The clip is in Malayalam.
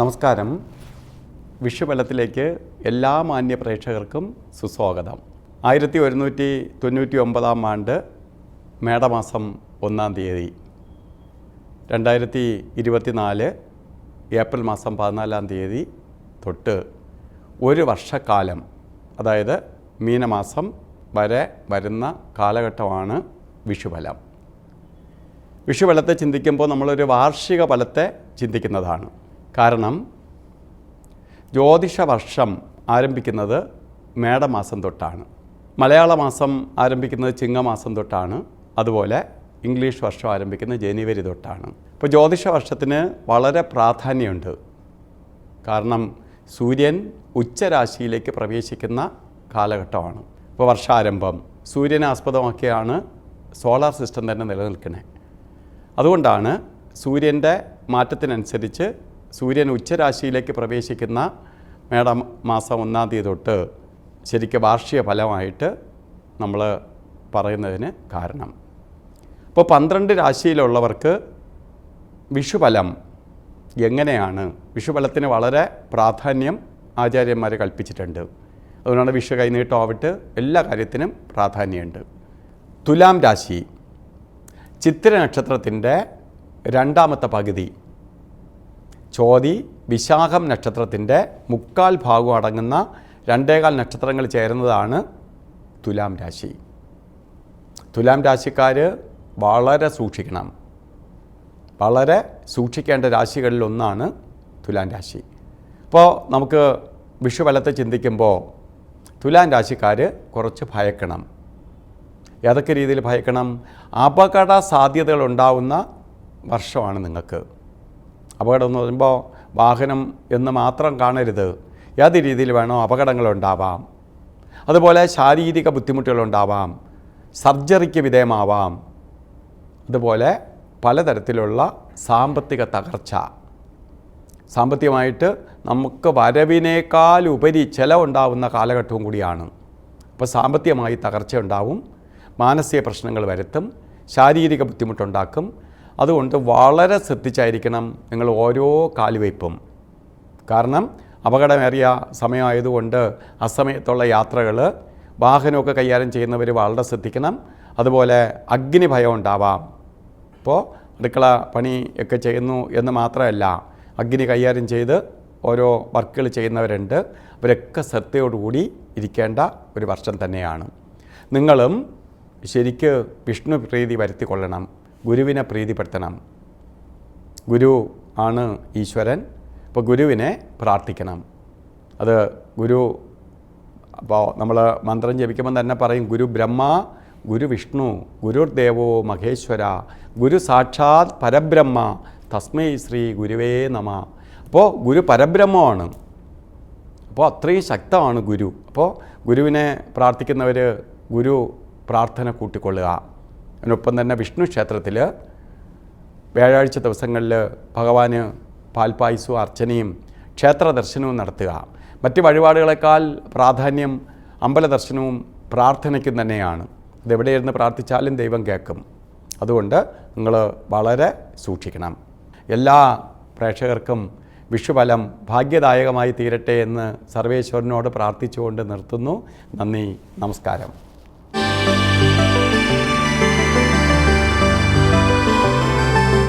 നമസ്കാരം. വിഷുബലത്തിലേക്ക് എല്ലാ മാന്യ പ്രേക്ഷകർക്കും സുസ്വാഗതം. ആയിരത്തി ഒരുന്നൂറ്റി തൊണ്ണൂറ്റി ഒമ്പതാം ആണ്ട് മേടമാസം ഒന്നാം തീയതി രണ്ടായിരത്തി ഇരുപത്തിനാല് ഏപ്രിൽ മാസം പതിനാലാം തീയതി തൊട്ട് ഒരു വർഷക്കാലം അതായത് മീനമാസം വരെ വരുന്ന കാലഘട്ടമാണ് വിഷുബലം. വിഷുബലത്തെ ചിന്തിക്കുമ്പോൾ നമ്മളൊരു വാർഷിക ഫലത്തെ ചിന്തിക്കുന്നതാണ്. കാരണം ജ്യോതിഷ വർഷം ആരംഭിക്കുന്നത് മേടമാസം തൊട്ടാണ്. മലയാള മാസം ആരംഭിക്കുന്നത് ചിങ്ങമാസം തൊട്ടാണ്. അതുപോലെ ഇംഗ്ലീഷ് വർഷം ആരംഭിക്കുന്നത് ജനുവരി തൊട്ടാണ്. ഇപ്പോൾ ജ്യോതിഷ വർഷത്തിന് വളരെ പ്രാധാന്യമുണ്ട്. കാരണം സൂര്യൻ ഉച്ചരാശിയിലേക്ക് പ്രവേശിക്കുന്ന കാലഘട്ടമാണ്. ഇപ്പോൾ വർഷാരംഭം സൂര്യനെ ആസ്പദമാക്കിയാണ് സോളാർ സിസ്റ്റം തന്നെ നിലനിൽക്കുന്നത് അതുകൊണ്ടാണ് സൂര്യന്റെ മാറ്റത്തിനനുസരിച്ച് സൂര്യൻ ഉച്ചരാശിയിലേക്ക് പ്രവേശിക്കുന്ന മേടം മാസം ഒന്നാം തീയതി തൊട്ട് ശരിക്കും വാർഷിക ഫലമായിട്ട് നമ്മൾ പറയുന്നതിന് കാരണം. അപ്പോൾ പന്ത്രണ്ട് രാശിയിലുള്ളവർക്ക് വിഷുഫലം എങ്ങനെയാണ്? വിഷുഫലത്തിന് വളരെ പ്രാധാന്യം ആചാര്യന്മാർ കൽപ്പിച്ചിട്ടുണ്ട്. അതുകൊണ്ടാണ് വിഷു കൈനീട്ടമാവിട്ട് എല്ലാ കാര്യത്തിനും പ്രാധാന്യമുണ്ട്. തുലാം രാശി ചിത്തിര നക്ഷത്രത്തിന്റെ രണ്ടാമത്തെ പകുതി ചോതി വിശാഖം നക്ഷത്രത്തിന്റെ മുക്കാൽ ഭാഗം അടങ്ങുന്ന രണ്ടേകാൽ നക്ഷത്രങ്ങൾ ചേരുന്നതാണ് തുലാം രാശി. തുലാം രാശിക്കാർ വളരെ സൂക്ഷിക്കണം. വളരെ സൂക്ഷിക്കേണ്ട രാശികളിലൊന്നാണ് തുലാം രാശി. അപ്പോൾ നമുക്ക് വിഷുവലത്തെ ചിന്തിക്കുമ്പോൾ തുലാം രാശിക്കാർ കുറച്ച് ഭയക്കണം. ഏതൊക്കെ രീതിയിൽ ഭയക്കണം? അപകട സാധ്യതകൾ ഉണ്ടാവുന്ന വർഷമാണ് നിങ്ങൾക്ക്. അപകടം എന്ന് പറയുമ്പോൾ വാഹനം എന്ന് മാത്രം കാണരുത്. ഏത് രീതിയിൽ വേണോ അപകടങ്ങളുണ്ടാവാം. അതുപോലെ ശാരീരിക ബുദ്ധിമുട്ടുകളുണ്ടാവാം. സർജറിക്ക് വിധേയമാവാം. അതുപോലെ പലതരത്തിലുള്ള സാമ്പത്തിക തകർച്ച. സാമ്പത്തികമായിട്ട് നമുക്ക് വരവിനേക്കാൾ ഉപരി ചിലവുണ്ടാവുന്ന കാലഘട്ടവും കൂടിയാണ്. അപ്പോൾ സാമ്പത്തികമായി തകർച്ച ഉണ്ടാവും മാനസിക പ്രശ്നങ്ങൾ വരുത്തും. ശാരീരിക ബുദ്ധിമുട്ടുണ്ടാക്കും. അതുകൊണ്ട് വളരെ ശ്രദ്ധിച്ചായിരിക്കണം നിങ്ങൾ ഓരോ കാലുവയ്പും കാരണം അപകടമേറിയ സമയമായതുകൊണ്ട് അസമയത്തുള്ള യാത്രകൾ വാഹനമൊക്കെ കൈകാര്യം ചെയ്യുന്നവർ വളരെ ശ്രദ്ധിക്കണം. അതുപോലെ അഗ്നി ഭയം ഉണ്ടാവാം. ഇപ്പോൾ അടുക്കള പണി ഒക്കെ ചെയ്യുന്നു എന്ന് മാത്രമല്ല അഗ്നി കൈകാര്യം ചെയ്ത് ഓരോ വർക്കുകൾ ചെയ്യുന്നവരുണ്ട്. അവരൊക്കെ ശ്രദ്ധയോടുകൂടി ഇരിക്കേണ്ട ഒരു വർഷം തന്നെയാണ്. നിങ്ങളും ശരിക്ക് വിഷ്ണു പ്രീതി വരുത്തിക്കൊള്ളണം. ഗുരുവിനെ പ്രീതിപ്പെടുത്തണം. ഗുരു ആണ് ഈശ്വരൻ. അപ്പോൾ ഗുരുവിനെ പ്രാർത്ഥിക്കണം. അത് ഗുരു അപ്പോൾ നമ്മൾ മന്ത്രം ജപിക്കുമ്പോൾ തന്നെ പറയും ഗുരു ബ്രഹ്മ ഗുരു വിഷ്ണു ഗുരുദേവോ മഹേശ്വര ഗുരു സാക്ഷാത് പരബ്രഹ്മ തസ്മൈ ശ്രീ ഗുരുവേ നമ. അപ്പോൾ ഗുരു പരബ്രഹ്മമാണ്. അപ്പോൾ അത്രയും ശക്തമാണ് ഗുരു. അപ്പോൾ ഗുരുവിനെ പ്രാർത്ഥിക്കുന്നവർ ഗുരു പ്രാർത്ഥന കൂട്ടിക്കൊള്ളുക. അതിനൊപ്പം തന്നെ വിഷ്ണു ക്ഷേത്രത്തിൽ വ്യാഴാഴ്ച ദിവസങ്ങളിൽ ഭഗവാന് പാൽപായസവും അർച്ചനയും ക്ഷേത്ര ദർശനവും നടത്തുക. മറ്റ് വഴിപാടുകളെക്കാൾ പ്രാധാന്യം അമ്പല ദർശനവും പ്രാർത്ഥനയ്ക്കും തന്നെയാണ്. ഇതെവിടെയിരുന്ന് പ്രാർത്ഥിച്ചാലും ദൈവം കേൾക്കും. അതുകൊണ്ട് നിങ്ങൾ വളരെ സൂക്ഷിക്കണം. എല്ലാ പ്രേക്ഷകർക്കും വിഷുഫലം ഭാഗ്യദായകമായി തീരട്ടെ എന്ന് സർവേശ്വരനോട് പ്രാർത്ഥിച്ചുകൊണ്ട് നിർത്തുന്നു. നന്ദി നമസ്കാരം.